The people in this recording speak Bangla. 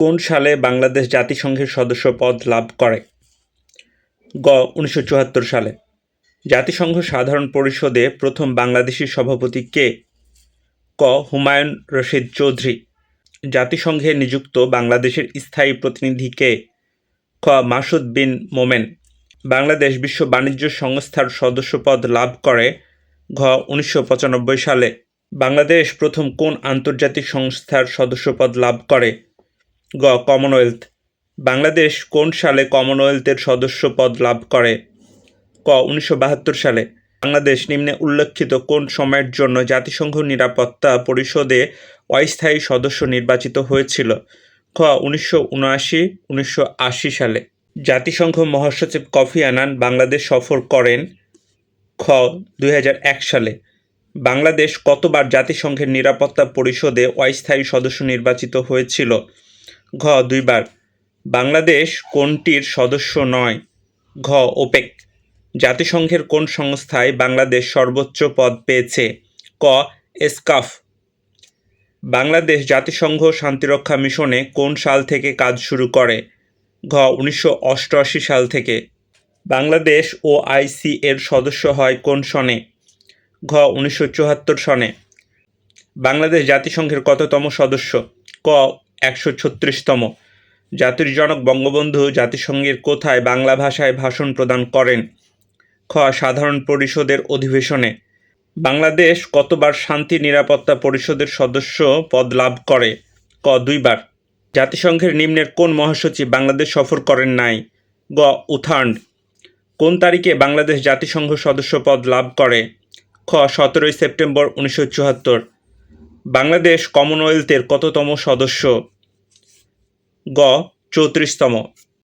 কোন সালে বাংলাদেশ জাতিসংঘের সদস্য পদ লাভ করে? গ, উনিশশো চুয়াত্তর সালে। জাতিসংঘ সাধারণ পরিষদে প্রথম বাংলাদেশি সভাপতি কে? ক, হুমায়ুন রশিদ চৌধুরী। জাতিসংঘে নিযুক্ত বাংলাদেশের স্থায়ী প্রতিনিধি কে? খ, মাসুদ বিন মোমেন। বাংলাদেশ বিশ্ব বাণিজ্য সংস্থার সদস্যপদ লাভ করে, ঘ, উনিশশো পঁচানব্বই সালে। বাংলাদেশ প্রথম কোন আন্তর্জাতিক সংস্থার সদস্যপদ লাভ করে? গ, কমনওয়েলথ। বাংলাদেশ কোন সালে কমনওয়েলথের সদস্য পদ লাভ করে? ক, উনিশশো বাহাত্তর সালে। বাংলাদেশ নিম্নে উল্লেখিত কোন সময়ের জন্য জাতিসংঘ নিরাপত্তা পরিষদে অস্থায়ী সদস্য নির্বাচিত হয়েছিল? খ, উনিশশো উনআশি, উনিশশো আশি সালে। জাতিসংঘ মহাসচিব কফি আনান বাংলাদেশ সফর করেন? খ, দুই হাজার এক সালে। বাংলাদেশ কতবার জাতিসংঘের নিরাপত্তা পরিষদে অস্থায়ী সদস্য নির্বাচিত হয়েছিল? ঘ দুইবার। বাংলাদেশ কোনটির সদস্য নয়? ঘ ওপেক। জাতিসংঘের কোন সংস্থায় বাংলাদেশ সর্বোচ্চ পদ পেয়েছে? ক এসকাফ। বাংলাদেশ জাতিসংঘ শান্তিরক্ষা মিশনে কোন সাল থেকে কাজ শুরু করে? ঘ উনিশশো অষ্টআশি সাল থেকে। বাংলাদেশ ও আইসি এর সদস্য হয় কোন সনে? ঘ উনিশশো চুয়াত্তর সনে। বাংলাদেশ জাতিসংঘের কততম সদস্য? ক একশো ছত্রিশতম। জাতির জনক বঙ্গবন্ধু জাতিসংঘের কোথায় বাংলা ভাষায় ভাষণ প্রদান করেন? খ. সাধারণ পরিষদের অধিবেশনে। বাংলাদেশ কতবার শান্তি, নিরাপত্তা পরিষদের সদস্য পদ লাভ করে? ক. দুইবার। জাতিসংঘের নিম্নের কোন মহাসচিব বাংলাদেশ সফর করেন নাই? গ. উথান্ড। কোন তারিখে বাংলাদেশ জাতিসংঘ সদস্য পদ লাভ করে? খ. সতেরোই সেপ্টেম্বর উনিশশো চুয়াত্তর। বাংলাদেশ কমনওয়েলথের কততম সদস্য? গ চৌত্রিশতম।